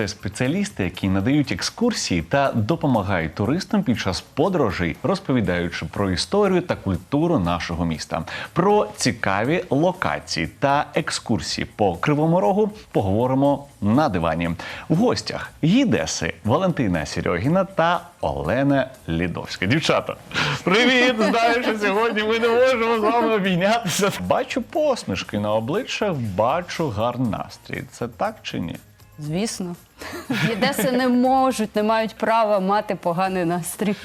Це спеціалісти, які надають екскурсії та допомагають туристам під час подорожей, розповідаючи про історію та культуру нашого міста. Про цікаві локації та екскурсії по Кривому Рогу поговоримо на дивані. В гостях гідеси Валентина Серьогіна та Олена Лідовська. Дівчата, привіт! Знаю, що сьогодні ми не можемо з вами обійнятися. Бачу посмішки на обличчях, бачу гарний настрій. Це так чи ні? Звісно. Єдеси не можуть, не мають права мати поганий настрій.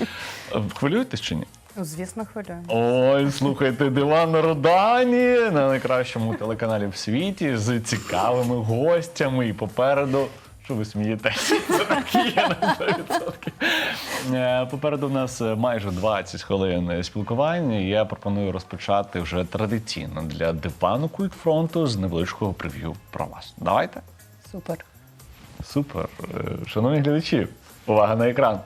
Хвилюєтесь чи ні? Ну, звісно, хвилює. Ой, слухайте, диван на Родані на найкращому телеканалі в світі з цікавими гостями і попереду. Що ви смієтеся? Це так є на 100%. Е, Попереду в нас майже 20 хвилин спілкування. і Я пропоную розпочати вже традиційно для дивану Куікфронту з невеличкого прев'ю про вас. Давайте. Супер. Супер. Е, Шановні глядачі, увага на екран.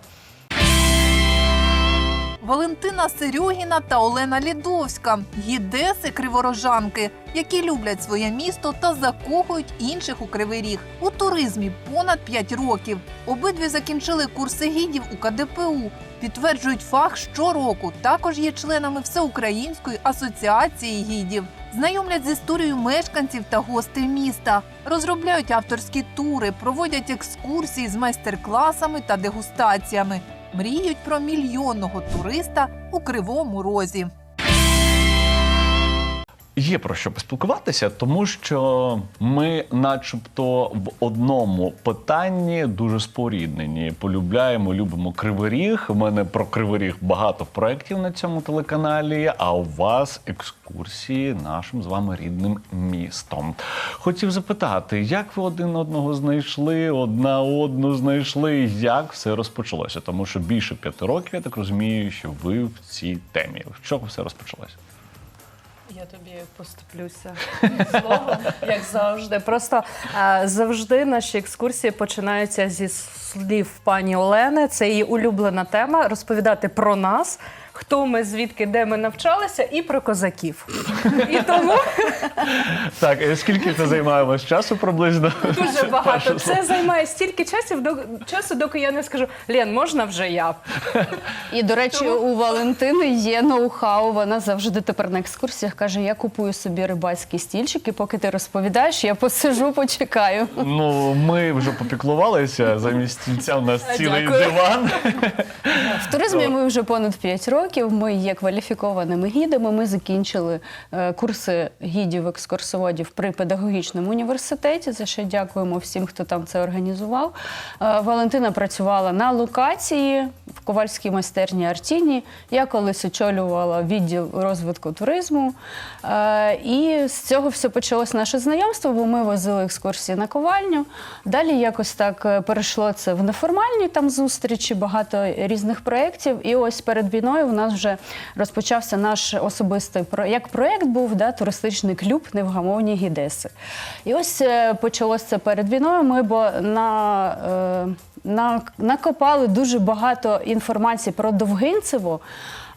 Валентина Серьогіна та Олена Лідовська гідеси криворожанки, які люблять своє місто та закохують інших у кривий ріг. У туризмі понад 5 років. Обидві закінчили курси гідів у КДПУ. Підтверджують фах щороку. Також є членами Всеукраїнської асоціації гідів. Знайомлять з історією мешканців та гостей міста, розробляють авторські тури, проводять екскурсії з майстер-класами та дегустаціями. Мріють про мільйонного туриста у кривому розі. Є про що поспілкуватися, тому що ми, начебто, в одному питанні дуже споріднені. Полюбляємо, любимо кривий. У мене про кривий ріг багато проєктів на цьому телеканалі. А у вас екскурсії нашим з вами рідним містом. Хотів запитати, як ви один одного знайшли, одна одну знайшли, як все розпочалося? Тому що більше п'яти років, я так розумію, що ви в цій темі. З чого все розпочалося? Я тобі поступлюся словом, як завжди. Просто е, завжди наші екскурсії починаються зі слів пані Олени. Це її улюблена тема розповідати про нас, хто ми, звідки, де ми навчалися, і про козаків. І тому Так, скільки це займає у вас часу приблизно? дуже багато. Це займає стільки часів, до часу, доки я не скажу Лен, можна вже я? І, до речі, у Валентини є ноу-хау. Вона завжди тепер на екскурсіях каже: я купую собі рибацький стільчик, і поки ти розповідаєш, я посижу, почекаю. Ну, ми вже попіклувалися. Замість стільця у нас цілий диван. В туризмі ми вже понад 5 років. Ми є кваліфікованими гідами. Ми закінчили е, курси гідів екскурсоводів при педагогічному університеті. За що дякуємо всім, хто там це організував. Е, Валентина працювала на локації в ковальській майстерні Артіні. Я колись очолювала відділ розвитку туризму. Е, І з цього все почалось наше знайомство, бо ми возили екскурсії на ковальню. Далі якось так перейшло це в неформальні там зустрічі, багато різних проєктів. І ось перед війною у нас вже розпочався наш особистий як проєкт був да, туристичний клуб Невгамовні гідеси. І ось почалося це перед війною. Ми бо е, на, накопали дуже багато інформації про Довгинцево.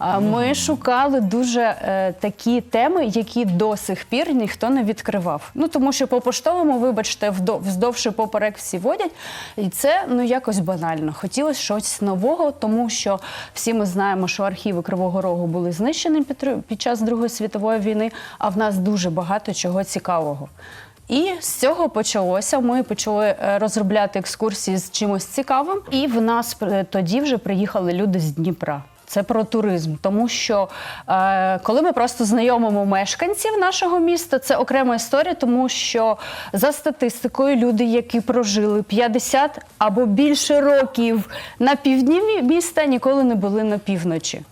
А Ми шукали дуже е, такі теми, які до сих пір ніхто не відкривав. Ну тому що по поштовому, вибачте, вздовж поперек всі водять, і це ну якось банально. Хотілося щось нового, тому що всі ми знаємо, що архіви Кривого Рогу були знищені під, під час Другої світової війни, а в нас дуже багато чого цікавого. І з цього почалося. Ми почали е, розробляти екскурсії з чимось цікавим, і в нас е, тоді вже приїхали люди з Дніпра. Це про туризм, тому що е, коли ми просто знайомимо мешканців нашого міста, це окрема історія, тому що за статистикою люди, які прожили 50 або більше років на півдні міста, ніколи не були на півночі.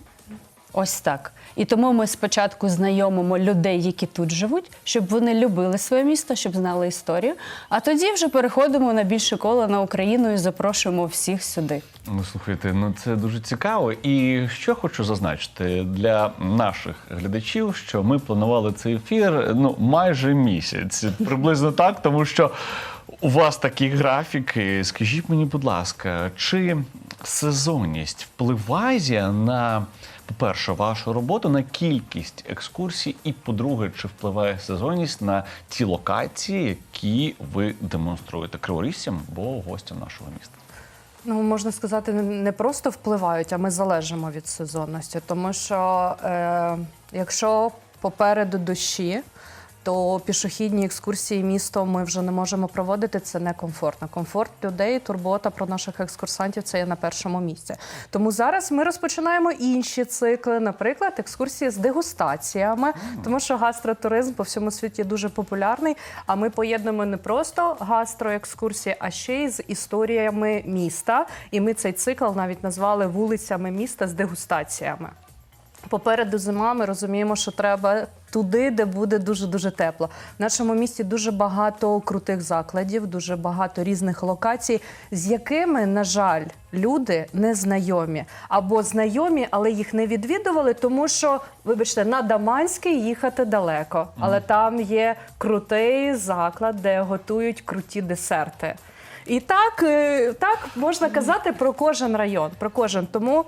Ось так. І тому ми спочатку знайомимо людей, які тут живуть, щоб вони любили своє місто, щоб знали історію. А тоді вже переходимо на більше коло на Україну і запрошуємо всіх сюди. Ну, слухайте, ну це дуже цікаво. І що хочу зазначити для наших глядачів, що ми планували цей ефір ну майже місяць, приблизно так, тому що у вас такі графіки. Скажіть мені, будь ласка, чи сезонність впливає на по-перше, вашу роботу на кількість екскурсій, і по-друге, чи впливає сезонність на ті локації, які ви демонструєте криворіжцям або гостям нашого міста? Ну, можна сказати, не просто впливають, а ми залежимо від сезонності. Тому що е, якщо попереду дощі, то пішохідні екскурсії містом ми вже не можемо проводити. Це некомфортно. Комфорт людей, турбота про наших екскурсантів це є на першому місці. Тому зараз ми розпочинаємо інші цикли, наприклад, екскурсії з дегустаціями, тому що гастротуризм по всьому світі дуже популярний. А ми поєднуємо не просто гастроекскурсії, а ще й з історіями міста. І ми цей цикл навіть назвали вулицями міста з дегустаціями. Попереду зима, ми розуміємо, що треба туди, де буде дуже дуже тепло. В нашому місті дуже багато крутих закладів, дуже багато різних локацій, з якими, на жаль, люди не знайомі або знайомі, але їх не відвідували, тому що, вибачте, на Даманський їхати далеко, але там є крутий заклад, де готують круті десерти. І так, е, так можна казати про кожен район, про кожен. Тому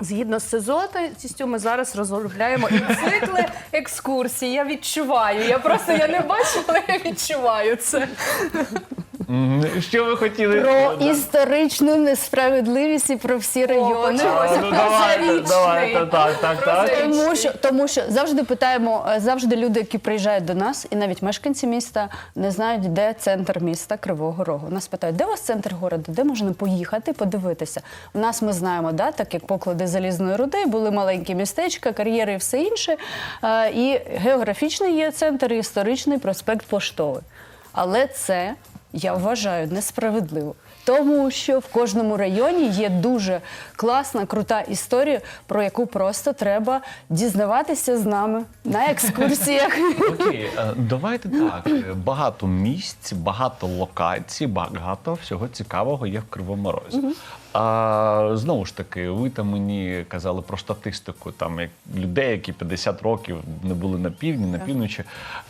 Згідно з сезонністю, ми зараз розробляємо і цикли екскурсій. Я відчуваю. Я просто я не бачу, але я відчуваю це. Що ви хотіли? Про історичну несправедливість і про всі райони. почалося. ну, давайте, давайте, так, так, так. Тому що, тому що завжди питаємо, е, завжди люди, які приїжджають до нас, і навіть мешканці міста не знають, де центр міста Кривого Рогу. Нас питають, де у вас центр городу, де можна поїхати, подивитися. У нас ми знаємо, да, так як поклади залізної руди, були маленькі містечка, кар'єри і все інше. І географічний є центр, і історичний проспект Поштовий. Але це я вважаю несправедливо. Тому що в кожному районі є дуже класна, крута історія, про яку просто треба дізнаватися з нами на екскурсіях. Окей, е, давайте так. Багато місць, багато локацій, багато всього цікавого є в Кривому Розі. А знову ж таки, ви там мені казали про статистику там як людей, які 50 років не були на півдні, на півночі.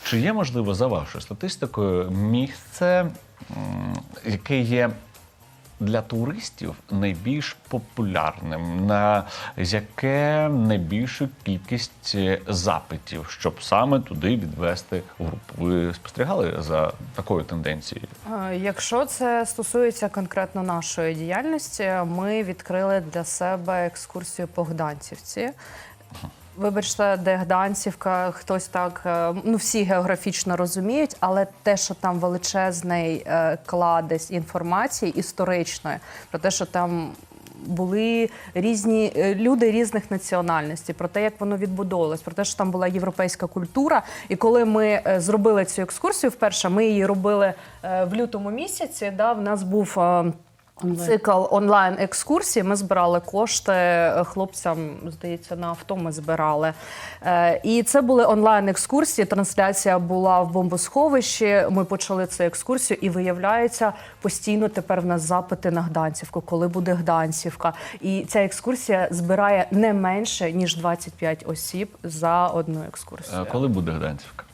Чи є можливо за вашою статистикою місце, яке є для туристів найбільш популярним, на яке найбільшу кількість е, запитів, щоб саме туди відвести групу. Ви спостерігали за такою тенденцією? Е, Якщо це стосується конкретно нашої діяльності, ми відкрили для себе екскурсію по Гданцівці. Вибачте, де Гданцівка, хтось так, е, ну всі географічно розуміють, але те, що там величезний е, кладезь інформації історичної, про те, що там були різні е, люди різних національностей, про те, як воно відбудовувалось, про те, що там була європейська культура. І коли ми зробили цю екскурсію, вперше ми її робили в лютому місяці. Да, в нас був. Цикл онлайн екскурсій. Ми збирали кошти е, хлопцям, здається, на авто ми збирали. Е, І це були онлайн екскурсії. Трансляція була в бомбосховищі. Ми почали цю екскурсію, і виявляється, постійно тепер в нас запити на Гданцівку, коли буде Гданцівка. І ця екскурсія збирає не менше ніж 25 осіб за одну екскурсію. Е, Коли буде Гданцівка?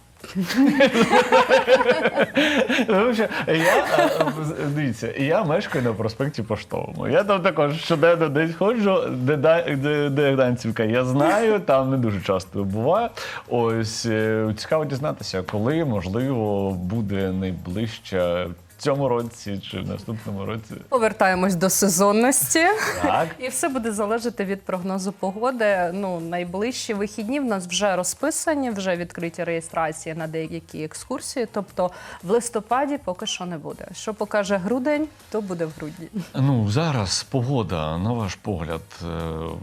Я е, дивіться, я мешкаю на проспекті Поштовому. Я там також щоденно десь ходжу, де, де, де Гданцівка. Я знаю, там не дуже часто буває. Ось е, цікаво дізнатися, коли можливо буде найближче в цьому році чи в наступному році. Повертаємось до сезонності. Так. І все буде залежати від прогнозу погоди. Ну, найближчі вихідні в нас вже розписані, вже відкриті реєстрації на деякі екскурсії. Тобто в листопаді поки що не буде. Що покаже грудень, то буде в грудні. Ну зараз погода, на ваш погляд, е,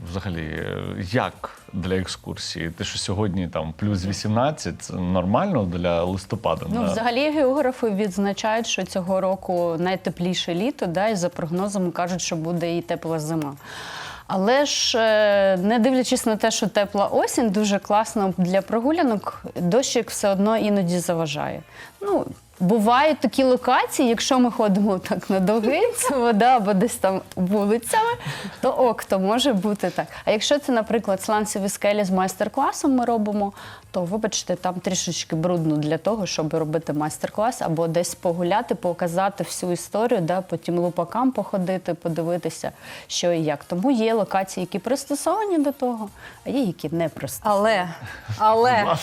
взагалі, як для екскурсії? Те, що сьогодні там плюс 18, це нормально для листопада? Ну, взагалі географи відзначають, що цього року найтепліше літо, да, і за прогнозами кажуть, що буде і тепла зима. Але ж, е, не дивлячись на те, що тепла осінь дуже класно для прогулянок, дощик все одно іноді заважає. Ну, бувають такі локації, якщо ми ходимо так на довгинцю, вода або десь там вулицями, то ок, то може бути так. А якщо це, наприклад, сланцеві скелі з майстер-класом ми робимо, то вибачте, там трішечки брудно для того, щоб робити майстер-клас або десь погуляти, показати всю історію, да, потім лупакам походити, подивитися, що і як. Тому є локації, які пристосовані до того, а є які не пристосовані. Але, але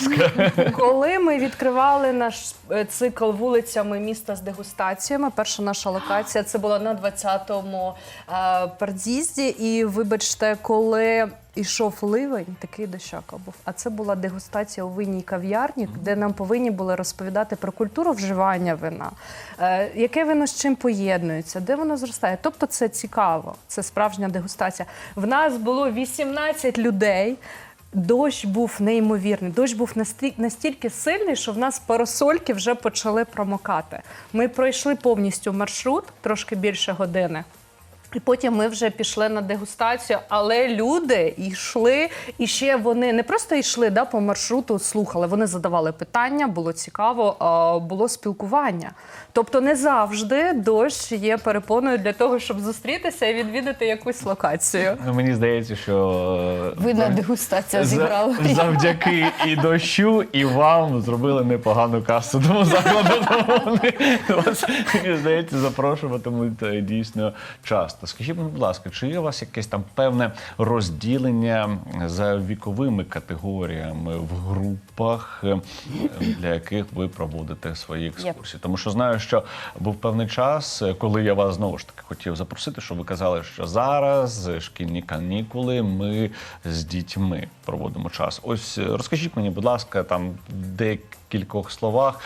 коли ми відкривали наш е, цикл вулицями міста з дегустаціями, перша наша локація це була на 20-му е. І вибачте, коли йшов ливень, такий дощака був. А це була дегустація у винній кав'ярні, де нам повинні були розповідати про культуру вживання вина, е, яке вино з чим поєднується, де воно зростає. Тобто це цікаво, це справжня дегустація. В нас було 18 людей. Дощ був неймовірний. Дощ був насті- настільки сильний, що в нас парасольки вже почали промокати. Ми пройшли повністю маршрут, трошки більше години. І потім ми вже пішли на дегустацію, але люди йшли, і ще вони не просто йшли да, по маршруту, слухали, вони задавали питання, було цікаво, було спілкування. Тобто не завжди дощ є перепоною для того, щоб зустрітися і відвідати якусь локацію. Ну, Мені здається, що е, Видно, дегустація за- зіграла. завдяки і дощу, і вам зробили непогану касу. Тому закладу вони вас, мені здається, запрошуватимуть е, дійсно часто. Скажіть, мені, будь ласка, чи є у вас якесь там певне розділення за віковими категоріями в групах, е, для яких ви проводите свої екскурсії? Тому що знаю, що був певний час, е, коли я вас знову ж таки хотів запросити, щоб ви казали, що зараз е, шкільні канікули ми з дітьми проводимо час. Ось розкажіть мені, будь ласка, там в декількох словах,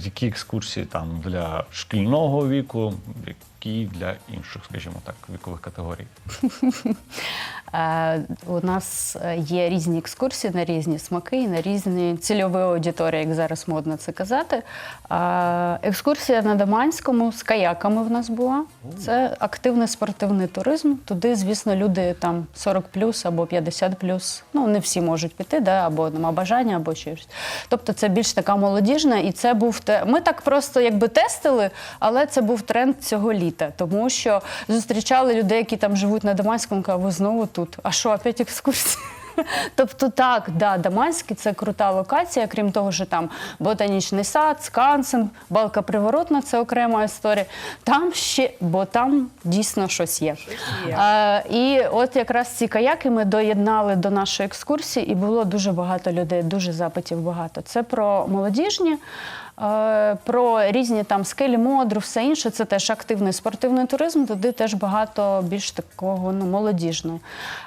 які екскурсії там для шкільного віку, які для інших, скажімо так, вікових категорій. Е, У нас е, є різні екскурсії на різні смаки і на різні цільові аудиторії, як зараз модно це казати. Е, Екскурсія на Даманському з каяками в нас була. Це активний спортивний туризм. Туди, звісно, люди там 40 або 50 Ну, не всі можуть піти, да, або нема бажання, або щось. Тобто це більш така молодіжна, і це був те. Ми так просто якби тестили, але це був тренд цього літа, тому що зустрічали людей, які там живуть на Дамаському, кажуть, ви знову тут. А що, опять екскурсії? Тобто так, да, Даманський це крута локація, крім того, що там ботанічний сад, скансен, балка приворотна це окрема історія. Там ще, бо там дійсно щось є. А, і от якраз ці каяки ми доєднали до нашої екскурсії, і було дуже багато людей, дуже запитів багато. Це про молодіжні. Е, Про різні там скелі модру, все інше, це теж активний спортивний туризм. Туди теж багато більш такого ну, молодіжного.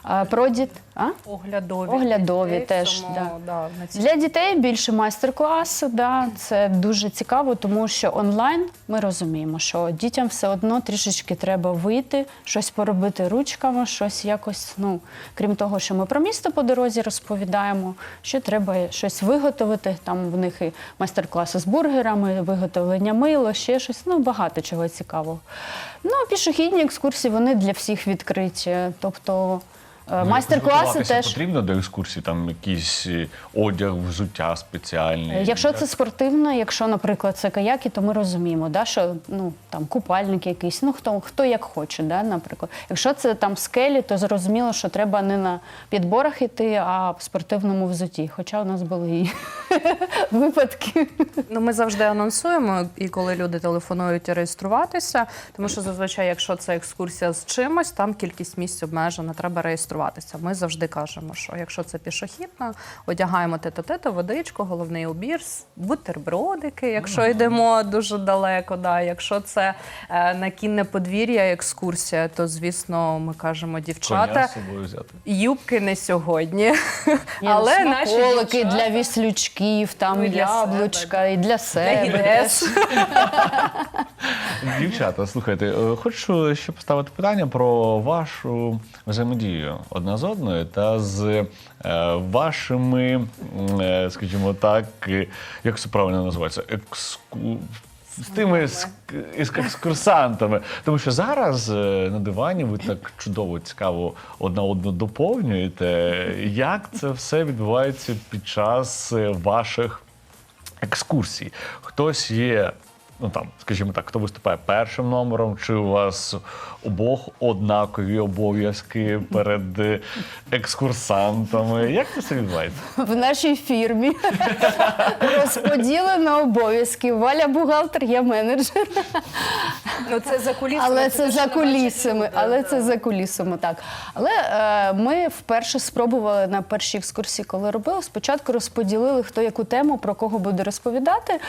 А, Про діт... а? Оглядові. Оглядові дітей теж, цьому, да. да, цій Для дітей більше майстер-класи, да, це дуже цікаво, тому що онлайн ми розуміємо, що дітям все одно трішечки треба вийти, щось поробити ручками, щось якось. Ну крім того, що ми про місто по дорозі розповідаємо, що треба щось виготовити. Там в них і майстер-класи з бургерами, виготовлення мила, ще щось. Ну багато чого цікавого. Ну пішохідні екскурсії вони для всіх відкриті. Тобто майстер-класи Готуватися теж. потрібно до екскурсії, там якийсь е, одяг, взуття спеціальний. Якщо це спортивно, якщо, наприклад, це каяки, то ми розуміємо, да, що ну там купальник якийсь, ну хто хто як хоче, да, наприклад. Якщо це там скелі, то зрозуміло, що треба не на підборах іти, а в спортивному взутті. Хоча у нас були і випадки. Ну, ми завжди анонсуємо, і коли люди телефонують реєструватися, тому що зазвичай, якщо це екскурсія з чимось, там кількість місць обмежена, треба реєструватися. Ми завжди кажемо, що якщо це пішохідна, одягаємо тето-тето, водичку, головний убір, бутербродики, якщо йдемо дуже далеко. Да. Якщо це е, на кінне подвір'я екскурсія, то звісно ми кажемо дівчата. з собою взяти. Юбки не сьогодні, Ні, але ну, наші дівчата- для віслючків, там Ну, для яблучка, і для себе. Дівчата, слухайте, е, хочу ще поставити питання про вашу взаємодію одна з одною та з е, вашими, е, скажімо так, е, як це правильно називається, екску... з тими ск- екскурсантами. Тому що зараз на дивані ви так чудово, цікаво одна одну доповнюєте. Як це все відбувається під час ваших екскурсій? Хтось є Ну там, скажімо так, хто виступає першим номером, чи у вас обох однакові обов'язки перед е, екскурсантами? Як це все відбувається? В нашій фірмі розподілено обов'язки. Валя бухгалтер, я менеджер. Ну це за кулісами. Але це за кулісами, але да. це за кулісами, так. Але е, ми вперше спробували на першій екскурсії, коли робили, спочатку розподілили, хто яку тему, про кого буде розповідати.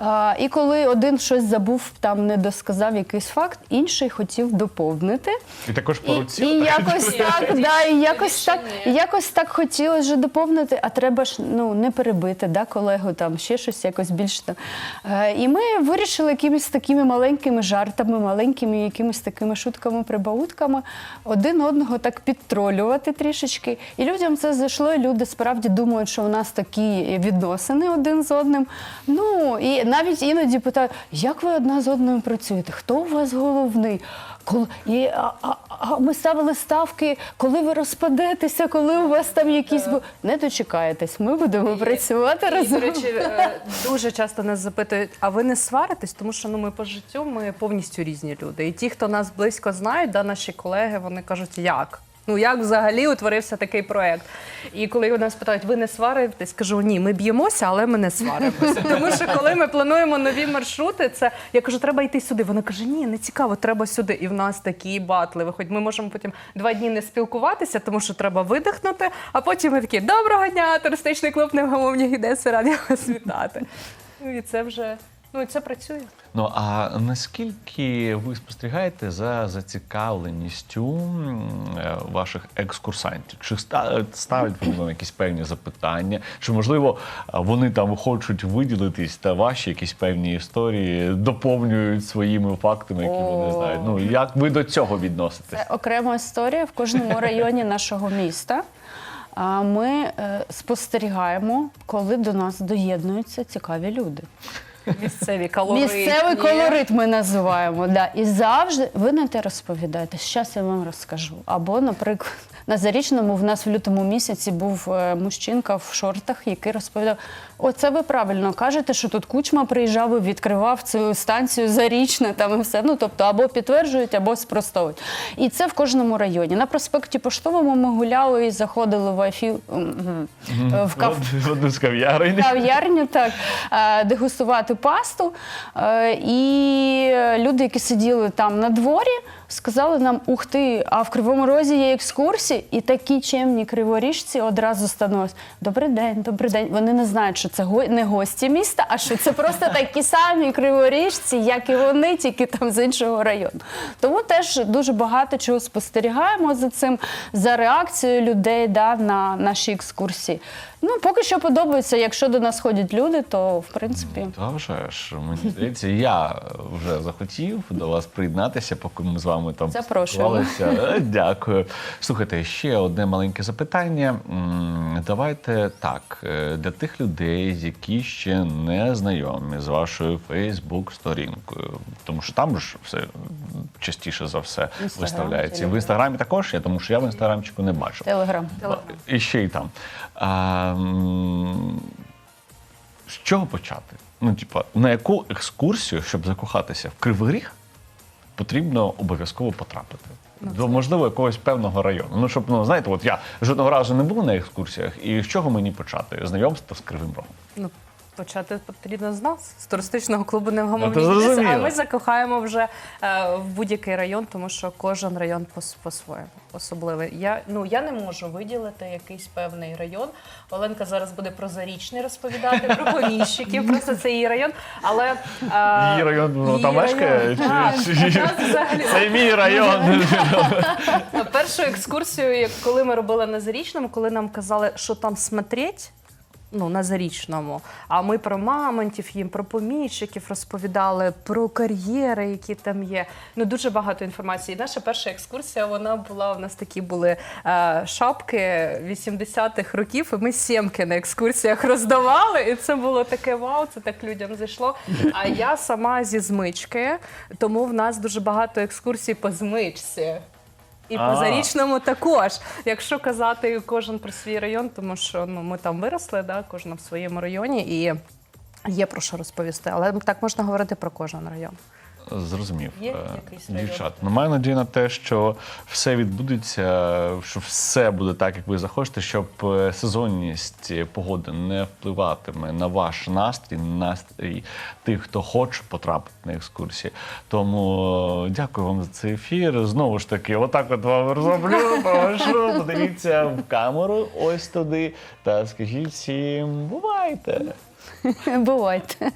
Е, і коли один щось забув, там не досказав якийсь факт, інший хотів доповнити. І також по І, руці. і якось так, да, і якось так, і якось так хотілося вже доповнити, а треба ж ну не перебити да, колегу, там ще щось якось більш там. Е, і ми вирішили якимись такими маленькими жартами, маленькими якимись такими шутками, прибаутками один одного так підтролювати трішечки. І людям це зайшло. І люди справді думають, що у нас такі відносини один з одним. Ну і навіть іноді питають, як ви одна з одною працюєте? Хто у вас головний? Коли і а, а, а ми ставили ставки, коли ви розпадетеся, коли у вас там якісь не дочекаєтесь. Ми будемо працювати І, разом. до речі, е, дуже часто нас запитують, а ви не сваритесь, тому що ну ми по життю ми повністю різні люди. І ті, хто нас близько знають, да, наші колеги, вони кажуть, як? Ну як взагалі утворився такий проект? І коли нас питають, ви не сваритесь, кажу, ні, ми б'ємося, але ми не сваримося. Тому що коли ми плануємо нові маршрути, це я кажу, треба йти сюди. Вона каже, ні, не цікаво, треба сюди. І в нас такі батли. Виходь, ми можемо потім два дні не спілкуватися, тому що треба видихнути. А потім ми такі доброго дня, туристичний клуб невгамовні гідеси, раді вас вітати. Ну і це вже ну і це працює. Ну а наскільки ви спостерігаєте за зацікавленістю е, ваших екскурсантів? Чи ста- ставлять вони вам якісь певні запитання? Чи можливо вони там хочуть виділитись та ваші якісь певні історії доповнюють своїми фактами, які вони знають? Ну як ви до цього відноситесь? Це окрема історія в кожному районі нашого міста. А Ми е, спостерігаємо, коли до нас доєднуються цікаві люди. Місцеві колоритні. Місцевий колорит ми називаємо. Да. І завжди ви не те розповідаєте. Зараз я вам розкажу. Або, наприклад, на зарічному в нас в лютому місяці був е, мужчинка в шортах, який розповідав: оце ви правильно кажете, що тут кучма приїжджав і відкривав цю станцію зарічна, там і все. Ну тобто або підтверджують, або спростовують. І це в кожному районі. На проспекті Поштовому ми гуляли і заходили в Афі в кафе одну з кав'ярень. кав'ярню, так, е, дегустувати пасту. Е, І люди, які сиділи там на дворі, сказали нам: ух ти, а в Кривому Розі є екскурсії, і такі чемні криворіжці одразу становились. Добрий день, добрий день. Вони не знають, що це не гості міста, а що це просто такі самі криворіжці, як і вони, тільки там з іншого району. Тому теж дуже багато чого спостерігаємо за цим, за реакцією людей да, на наші екскурсії. Ну, поки що подобається. Якщо до нас ходять люди, то в принципі. Та вже мені здається, я вже захотів до вас приєднатися, поки ми з вами там Запрошуємо. поспілкувалися. Е, Дякую. Слухайте, ще одне маленьке запитання. Давайте так, е, для тих людей, які ще не знайомі з вашою Фейсбук-сторінкою, тому що там ж все частіше за все Інстаграм, виставляється. І в інстаграмі також є, тому що я в інстаграмчику не бачив. Телеграм. І ще й там. А, з чого почати? Ну, типа, на яку екскурсію, щоб закохатися в Кривий Ріг, потрібно обов'язково потрапити? До, можливо, якогось певного району. Ну, щоб, ну, знаєте, от я жодного разу не був на екскурсіях, і з чого мені почати? Знайомство з Кривим Рогом. Ну, почати потрібно з нас, з туристичного клубу Ну, невгамовні то гідеси, зрозуміло. а ми закохаємо вже е, в будь-який район, тому що кожен район по- по-своєму особливий. Я, ну, я не можу виділити якийсь певний район. Оленка зараз буде про зарічний розповідати, про поміщиків, просто це її район. Але, е, Її район ну, її там мешкає? Це мій район. Першу екскурсію, коли ми робили на Зарічному, коли нам казали, що там смотреть. Ну, на зарічному. А ми про мамонтів, їм про поміщиків розповідали, про кар'єри, які там є. Ну дуже багато інформації. І наша перша екскурсія вона була. У нас такі були е, шапки 80-х років. І ми сімки на екскурсіях роздавали. І це було таке вау, це так людям зайшло. А я сама зі змички, тому в нас дуже багато екскурсій по змичці. І А. по зарічному також. Якщо казати кожен про свій район, тому що ну ми там виросли, да, кожна в своєму районі і. є про що розповісти. Але так можна говорити про кожен район. Зрозумів. Є Е, якийсь? Дівчат, ну маю надію на те, що все відбудеться, що все буде так, як ви захочете, щоб е, сезонність погоди не впливатиме на ваш настрій, на настрій тих, хто хоче потрапити на екскурсії. Тому е, дякую вам за цей ефір. Знову ж таки, отак от вам розроблю, прошу, подивіться в камеру ось туди та скажіть всім бувайте. Бувайте.